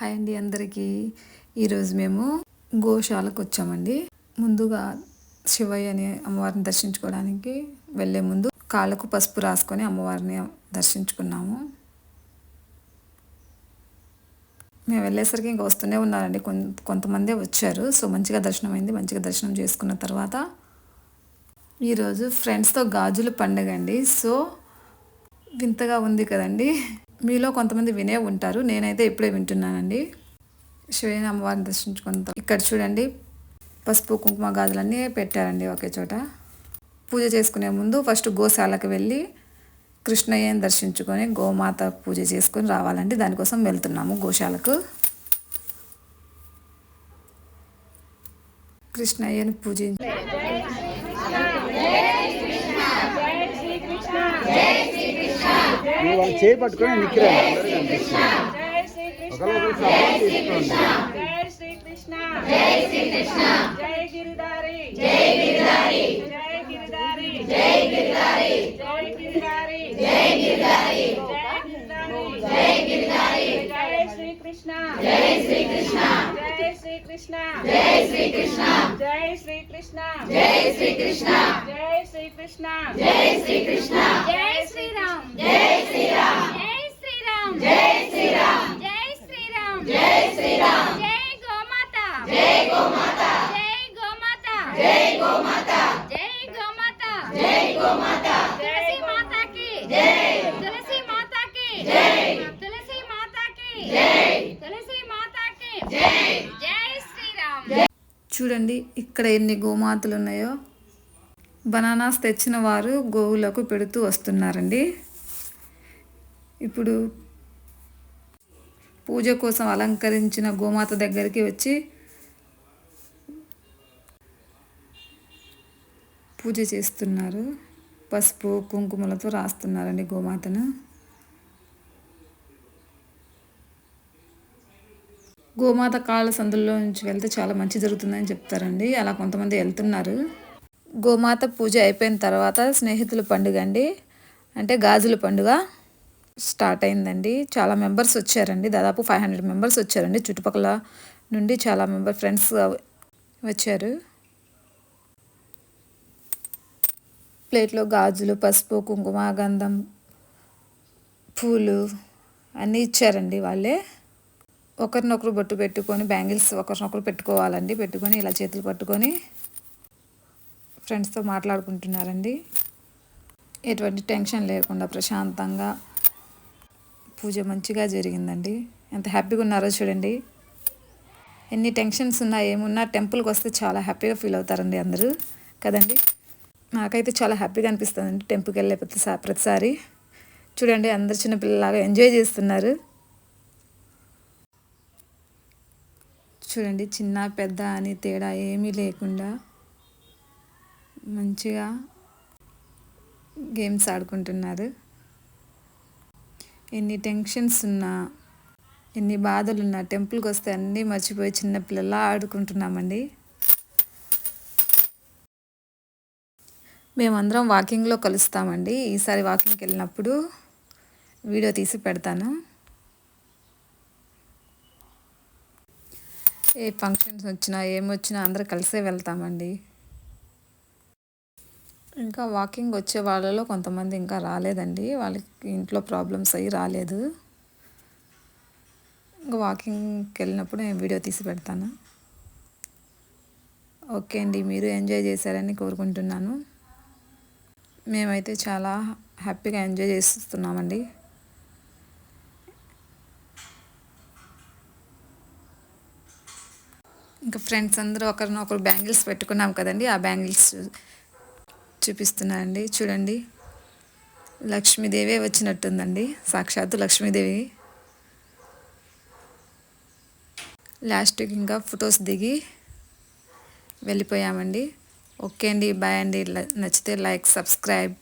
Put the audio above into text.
Hi అండి అందరికీ. ఈరోజు మేము గోశాలకు వచ్చామండి ముందుగా శివయ్య అనే అమ్మవారిని దర్శించుకోవడానికి వెళ్ళే ముందు కాళ్ళకు పసుపు రాసుకొని అమ్మవారిని దర్శించుకున్నాము. మేము వెళ్ళేసరికి ఇంకా వస్తూనే ఉన్నారండి. కొంత కొంతమందే వచ్చారు. సో మంచిగా దర్శనం అయింది మంచిగా దర్శనం చేసుకున్న తర్వాత ఈరోజు ఫ్రెండ్స్తో గాజుల పండుగ అండి. సో వింతగా ఉంది కదండి. మీలో కొంతమంది వినే ఉంటారు. నేనైతే ఇప్పుడే వింటున్నానండి. శివయ్య అమ్మవారిని దర్శించుకున్న ఇక్కడ చూడండి. పసుపు కుంకుమ గాజులన్నీ పెట్టారండి ఒకే చోట. పూజ చేసుకునే ముందు ఫస్ట్ గోశాలకు వెళ్ళి కృష్ణయ్యని దర్శించుకొని గోమాత పూజ చేసుకొని రావాలండి. దానికోసం వెళ్తున్నాము గోశాలకు. కృష్ణయ్యని పూజించి నువ్వు వాళ్ళు చేయి పట్టుకొని నిక్కిరా. అందరికీ కనిపిస్తుంది జై శ్రీకృష్ణ. ఒకరు సపోర్ట్ తీసుకోండి జై శ్రీకృష్ణ. జై శ్రీకృష్ణ. జై గిరిధారి జై గిరిధారి జై గిరిధారి జై గిరిధారి జై గిరిధారి జై గిరిధారి జై గిరిధారి జై శ్రీకృష్ణ. జై శ్రీకృష్ణ. జై శ్రీకృష్ణ జై శ్రీకృష్ణ జై శ్రీకృష్ణ జై శ్రీకృష్ణ జై శ్రీకృష్ణ జై శ్రీకృష్ణ జై శ్రీరామ్ జై శ్రీరామ్. జై శ్రీరామ్. జై శ్రీరామ్. జై శ్రీరామ్. జై శ్రీరామ్. జై గోమాత. జై గోమాత. జై గోమాత. జై గోమాత. జై గోమాత. జై గోమాత. తులసి మాతాకి. జై. తులసి మాతాకి. జై. తులసి మాతాకి. జై. తులసి మాతాకి. జై. జై శ్రీరామ్. చూడండి ఇక్కడ ఎన్ని గోమాతలు ఉన్నాయో. బనానాస్ తెచ్చిన వారు గోవులకు పెడుతూ వస్తున్నారండి. ఇప్పుడు పూజ కోసం అలంకరించిన గోమాత దగ్గరికి వచ్చి పూజ చేస్తున్నారు. పసుపు కుంకుమలతో రాస్తున్నారండి గోమాతను. గోమాత కాళ్ళ సందుల్లో నుంచి వెళ్తే చాలా మంచి జరుగుతుందని చెప్తారండి. అలా కొంతమంది వెళ్తున్నారు. గోమాత పూజ అయిపోయిన తర్వాత స్నేహితుల పండుగ అండి. అంటే గాజుల పండుగ. స్టార్ట్ అయిందండి. చాలా మెంబర్స్ వచ్చారండి. దాదాపు ఫైవ్ హండ్రెడ్ మెంబర్స్ వచ్చారండి. చుట్టుపక్కల నుండి చాలా మెంబర్ ఫ్రెండ్స్ వచ్చారు. ప్లేట్లో గాజులు పసుపు కుంకుమ గంధం పూలు అన్నీ ఇచ్చారండి వాళ్ళే. ఒకరినొకరు బొట్టు పెట్టుకొని బ్యాంగిల్స్ ఒకరినొకరు పెట్టుకోవాలండి. పెట్టుకొని ఇలా చేతులు పట్టుకొని ఫ్రెండ్స్తో మాట్లాడుకుంటున్నారండి. ఎటువంటి టెన్షన్ లేకుండా ప్రశాంతంగా పూజ మంచిగా జరిగిందండి. ఎంత హ్యాపీగా ఉన్నారో చూడండి. ఎన్ని టెన్షన్స్ ఉన్నా ఏమున్నా టెంపుల్కి వస్తే చాలా హ్యాపీగా ఫీల్ అవుతారండి అందరూ. కదండి? నాకైతే చాలా హ్యాపీగా అనిపిస్తుందండి టెంపుల్కి వెళ్ళే ప్రతిసారి ప్రతిసారి. చూడండి అందరు చిన్నపిల్లలాగా ఎంజాయ్ చేస్తున్నారు. చూడండి చిన్న పెద్ద అని తేడా ఏమీ లేకుండా మంచిగా గేమ్స్ ఆడుకుంటున్నారు. ఎన్ని టెన్షన్స్ ఉన్నా ఎన్ని బాధలు ఉన్నా టెంపుల్కి వస్తే అన్నీ మర్చిపోయి చిన్నపిల్లలా ఆడుకుంటున్నామండి. మేమందరం వాకింగ్లో కలుస్తామండి. ఈసారి వాకింగ్కి వెళ్ళినప్పుడు వీడియో తీసి పెడతాను. ఏ ఫంక్షన్స్ వచ్చినా ఏమొచ్చినా అందరూ కలిసే వెళ్తామండి. ఇంకా వాకింగ్ వచ్చే వాళ్ళలో కొంతమంది ఇంకా రాలేదండి. వాళ్ళకి ఇంట్లో ప్రాబ్లమ్స్ అయ్యి రాలేదు. ఇంకా వాకింగ్కి వెళ్ళినప్పుడు నేను వీడియో తీసి పెడతాను. ఓకే అండి మీరు ఎంజాయ్ చేశారని కోరుకుంటున్నాను. మేమైతే చాలా హ్యాపీగా ఎంజాయ్ చేస్తున్నామండి. ఇంకా ఫ్రెండ్స్ అందరూ ఒకరినొకరు బ్యాంగిల్స్ పెట్టుకున్నాం కదండి. ఆ బ్యాంగిల్స్ చూపిస్తున్నానండి. చూడండి. లక్ష్మీదేవి వచ్చినట్టుందండి. సాక్షాత్తు లక్ష్మీదేవి. లాస్ట్కి ఇంకా ఫొటోస్ దిగి వెళ్ళిపోయామండి. ఓకే అండి. బాయ్ అండి. ల- నచ్చితే లైక్ సబ్స్క్రైబ్.